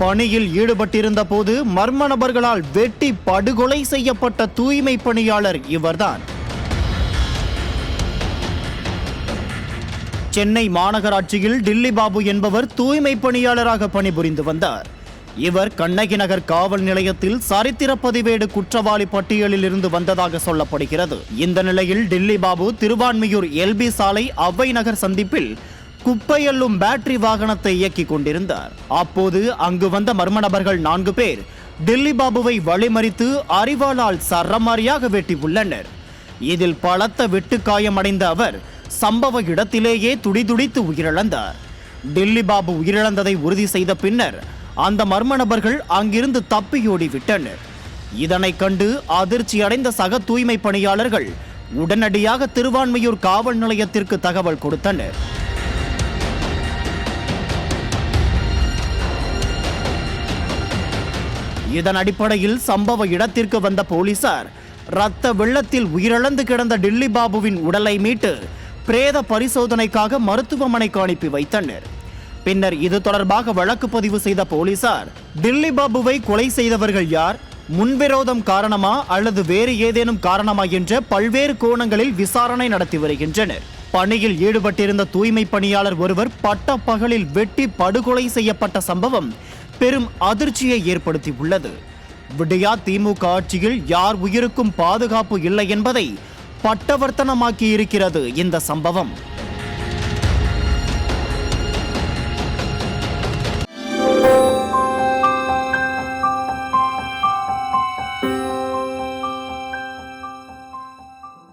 பணியில் ஈடுபட்டிருந்த போது மர்ம நபர்களால் வெட்டி படுகொலை செய்யப்பட்ட தூய்மை பணியாளர் இவர்தான். சென்னை மாநகராட்சியில் டில்லி பாபு என்பவர் தூய்மை பணியாளராக பணிபுரிந்து வந்தார். இவர் கண்ணகி நகர் காவல் நிலையத்தில் சரித்திர பதிவேடு குற்றவாளி பட்டியலில் இருந்து வந்ததாக சொல்லப்படுகிறது. இந்த நிலையில் டில்லி பாபு திருவான்மியூர் எல்பி சாலை அவ்வை நகர் சந்திப்பில் குப்பையள்ளும் பேட்டரி வாகனத்தை இயக்கிக் கொண்டிருந்தார். அப்போது அங்கு வந்த மர்ம நபர்கள் நான்கு பேர் டில்லி பாபுவை வழிமறித்து அறிவாளால் சரமாரியாக வெட்டி உள்ளனர். இதில் பலத்த வெட்டுக்காயமடைந்த அவர் சம்பவ இடத்திலேயே துடிதுடித்து உயிரிழந்தார். டில்லி பாபு உயிரிழந்ததை உறுதி செய்த பின்னர் அந்த மர்ம நபர்கள் அங்கிருந்து தப்பியோடி விட்டனர். இதனைக் கண்டு அதிர்ச்சி அடைந்த சக தூய்மை பணியாளர்கள் உடனடியாக திருவான்மையூர் காவல் நிலையத்திற்கு தகவல் கொடுத்தனர். இதன் அடிப்படையில் சம்பவ இடத்திற்கு வந்த போலீசார் ரத்த வெள்ளத்தில் உயிரிழந்து கிடந்த டில்லி பாபுவின் உடலை மீட்டு பிரேத பரிசோதனைக்காக மருத்துவமனைக்கு அனுப்பி வைத்தனர். பின்னர் இது தொடர்பாக வழக்கு பதிவு செய்த போலீசார் டில்லி பாபுவை கொலை செய்தவர்கள் யார் முன்விரோதம் காரணமா அல்லது வேறு ஏதேனும் காரணமா என்ற பல்வேறு கோணங்களில் விசாரணை நடத்தி வருகின்றனர். பணியில் ஈடுபட்டிருந்த தூய்மை பணியாளர் ஒருவர் பட்ட பகலில் வெட்டி படுகொலை செய்யப்பட்ட சம்பவம் பெரும் அதிர்ச்சியை ஏற்படுத்தியுள்ளது விடியா திமுக ஆட்சியில் யார் உயிருக்கும் பாதுகாப்பு இல்லை என்பதை பட்டவர்த்தனமாக்கி இருக்கிறது இந்த சம்பவம்.